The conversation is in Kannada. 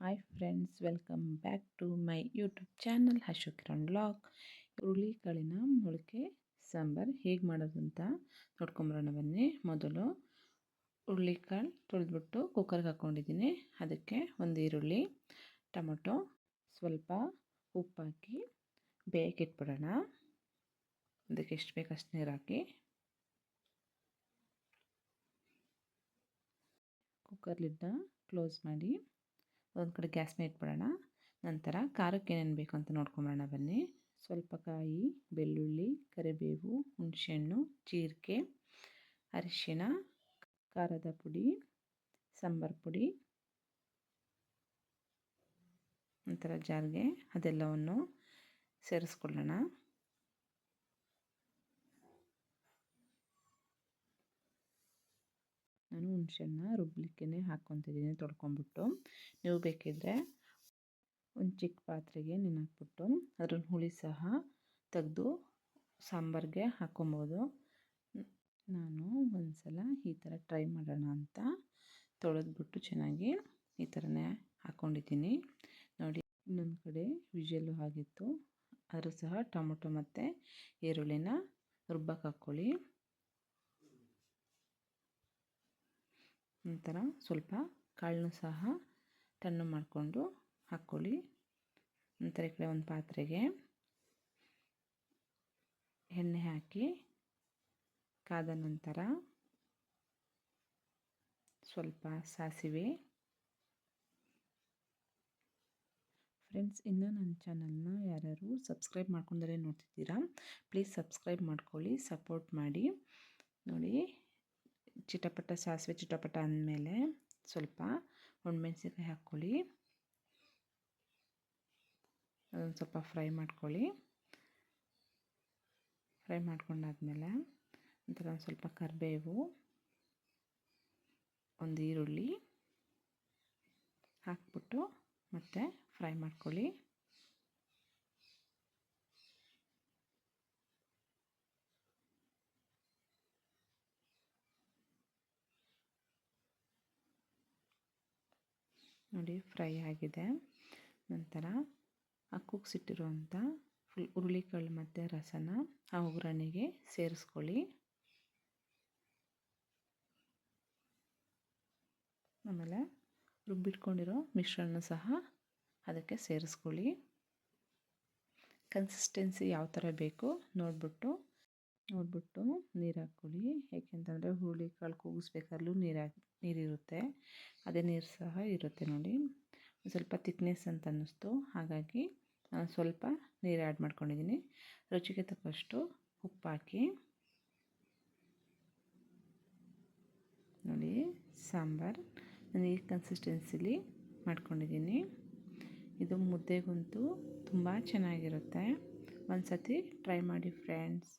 Hi friends welcome back to my YouTube channel Ashokiran blog ಹುರುಳಿಕಾಳಿನ ಮೊಳಕೆ ಸಾಂಬಾರು ಹೇಗೆ ಮಾಡೋದು ಅಂತ ನೋಡ್ಕೊಂಬರೋಣ ಬನ್ನಿ. ಮೊದಲು ಹುರುಳಿಕಾಳು ತೊಳೆದ್ಬಿಟ್ಟು ಕುಕ್ಕರ್ಗೆ ಹಾಕ್ಕೊಂಡಿದ್ದೀನಿ ಅದಕ್ಕೆ ಒಂದು ಈರುಳ್ಳಿ, ಟೊಮೊಟೊ, ಸ್ವಲ್ಪ ಉಪ್ಪು ಹಾಕಿ ಬೇಯಕ್ಕೆ ಇಟ್ಬಿಡೋಣ. ಅದಕ್ಕೆ ಎಷ್ಟು ಬೇಕು ಅಷ್ಟು ನೀರು ಹಾಕಿ. ಕುಕ್ಕರ್ ಕ್ಲೋಸ್ ಮಾಡಿ ಒಂದು ಕಡೆ ಗ್ಯಾಸ್ ಮೇಲೆ ಇಟ್ಬಿಡೋಣ. ನಂತರ ಖಾರಕ್ಕೆ ಏನೇನು ಬೇಕು ಅಂತ ನೋಡ್ಕೊಂಬರೋಣ ಬನ್ನಿ. ಸ್ವಲ್ಪ ಕಾಯಿ, ಬೆಳ್ಳುಳ್ಳಿ, ಕರಿಬೇವು, ಹುಣಸೆಹಣ್ಣು, ಜೀರಿಗೆ, ಅರಿಶಿಣ, ಖಾರದ ಪುಡಿ, ಸಾಂಬಾರು ಪುಡಿ, ನಂತರ ಜಾರಿಗೆ ಅದೆಲ್ಲವನ್ನು ಸೇರಿಸ್ಕೊಳ್ಳೋಣ ನಾನು ಹುಣ್ಸೆಹಣ್ಣ ರುಬ್ಲಿಕ್ಕೆ ಹಾಕ್ಕೊತಿದ್ದೀನಿ ತೊಳ್ಕೊಂಬಿಟ್ಟು. ನೀವು ಬೇಕಿದ್ದರೆ ಒಂದು ಚಿಕ್ಕ ಪಾತ್ರೆಗೆ ನೆನೆ ಹಾಕ್ಬಿಟ್ಟು ಅದ್ರನ್ನ ಹುಳಿ ಸಹ ತೆಗೆದು ಸಾಂಬಾರಿಗೆ ಹಾಕ್ಕೊಬೋದು. ನಾನು ಒಂದು ಸಲ ಈ ಥರ ಟ್ರೈ ಮಾಡೋಣ ಅಂತ ತೊಳೆದ್ಬಿಟ್ಟು ಚೆನ್ನಾಗಿ ಈ ಥರನೇ ಹಾಕ್ಕೊಂಡಿದ್ದೀನಿ. ನೋಡಿ, ಇನ್ನೊಂದು ಕಡೆ ವಿಜಲ್ಲು ಆಗಿತ್ತು. ಆದರೂ ಸಹ ಟೊಮೊಟೊ ಮತ್ತು ಈರುಳ್ಳಿನ ರುಬ್ಬಕ್ಕೆ ಹಾಕ್ಕೊಳ್ಳಿ. ನಂತರ ಸ್ವಲ್ಪ ಕಾಳನ್ನು ಸಹ ತಣ್ಣು ಮಾಡಿಕೊಂಡು ಹಾಕ್ಕೊಳ್ಳಿ. ನಂತರ ಈ ಕಡೆ ಒಂದು ಪಾತ್ರೆಗೆ ಎಣ್ಣೆ ಹಾಕಿ ಕಾದ ನಂತರ ಸ್ವಲ್ಪ ಸಾಸಿವೆ. ಫ್ರೆಂಡ್ಸ್ ಇನ್ನೂ ನನ್ನ ಚಾನಲ್ನ ಯಾರ್ಯಾರು ಸಬ್ಸ್ಕ್ರೈಬ್ ಮಾಡ್ಕೊಂಡರೆ ನೋಡ್ತಿದ್ದೀರಾ ಪ್ಲೀಸ್ ಸಬ್ಸ್ಕ್ರೈಬ್ ಮಾಡ್ಕೊಳ್ಳಿ ಸಪೋರ್ಟ್ ಮಾಡಿ. ನೋಡಿ ಚಿಟಪಟ, ಸಾಸಿವೆ ಚಿಟಪಟ ಅಂದಮೇಲೆ ಸ್ವಲ್ಪ ಒಣಮೆಣ್ಸಿನ್ಕಾಯಿ ಹಾಕ್ಕೊಳ್ಳಿ. ಅದೊಂದು ಸ್ವಲ್ಪ ಫ್ರೈ ಮಾಡ್ಕೊಳ್ಳಿ. ಫ್ರೈ ಮಾಡ್ಕೊಂಡಾದ್ಮೇಲೆ ನಂತರ ಒಂದು ಸ್ವಲ್ಪ ಕರಿಬೇವು, ಒಂದು ಈರುಳ್ಳಿ ಹಾಕ್ಬಿಟ್ಟು ಮತ್ತೆ ಫ್ರೈ ಮಾಡ್ಕೊಳ್ಳಿ. ನೋಡಿ, ಫ್ರೈ ಆಗಿದೆ. ನಂತರ ಆ ಫುಲ್ ಹುರುಳಿಕಾಳು ಮತ್ತು ರಸನ ಆ ಒಗ್ಗರಣೆಗೆ ಸೇರಿಸ್ಕೊಳ್ಳಿ. ಆಮೇಲೆ ರುಬ್ಬಿಟ್ಕೊಂಡಿರೋ ಮಿಶ್ರಣ ಸಹ ಅದಕ್ಕೆ ಸೇರಿಸ್ಕೊಳ್ಳಿ. ಕನ್ಸಿಸ್ಟೆನ್ಸಿ ಯಾವ ಥರ ಬೇಕು ನೋಡಿಬಿಟ್ಟು ನೋಡಿಬಿಟ್ಟು ನೀರು ಹಾಕ್ಕೊಳ್ಳಿ. ಏಕೆಂತಂದರೆ ಹುರುಳಿಕಾಳು ಕೂಗಿಸ್ಬೇಕಾದ್ರೂ ನೀರು ನೀರಿರುತ್ತೆ ಅದೇ ನೀರು ಸಹ ಇರುತ್ತೆ ನೋಡಿ. ಸ್ವಲ್ಪ ತಿಕ್ನೆಸ್ ಅಂತ ಅನ್ನಿಸ್ತು. ಹಾಗಾಗಿ ನಾನು ಸ್ವಲ್ಪ ನೀರು ಆ್ಯಡ್ ಮಾಡ್ಕೊಂಡಿದ್ದೀನಿ ರುಚಿಗೆ ತಕ್ಕಷ್ಟು ಉಪ್ಪು ಹಾಕಿ. ನೋಡಿ, ಸಾಂಬಾರು. ನಾನು ಈ ಕನ್ಸಿಸ್ಟೆನ್ಸಿಲಿ ಮಾಡ್ಕೊಂಡಿದ್ದೀನಿ ಇದು ಮುದ್ದೆಗಂತೂ ತುಂಬ ಚೆನ್ನಾಗಿರುತ್ತೆ. ಒಂದು ಸತಿ ಟ್ರೈ ಮಾಡಿ ಫ್ರೆಂಡ್ಸ್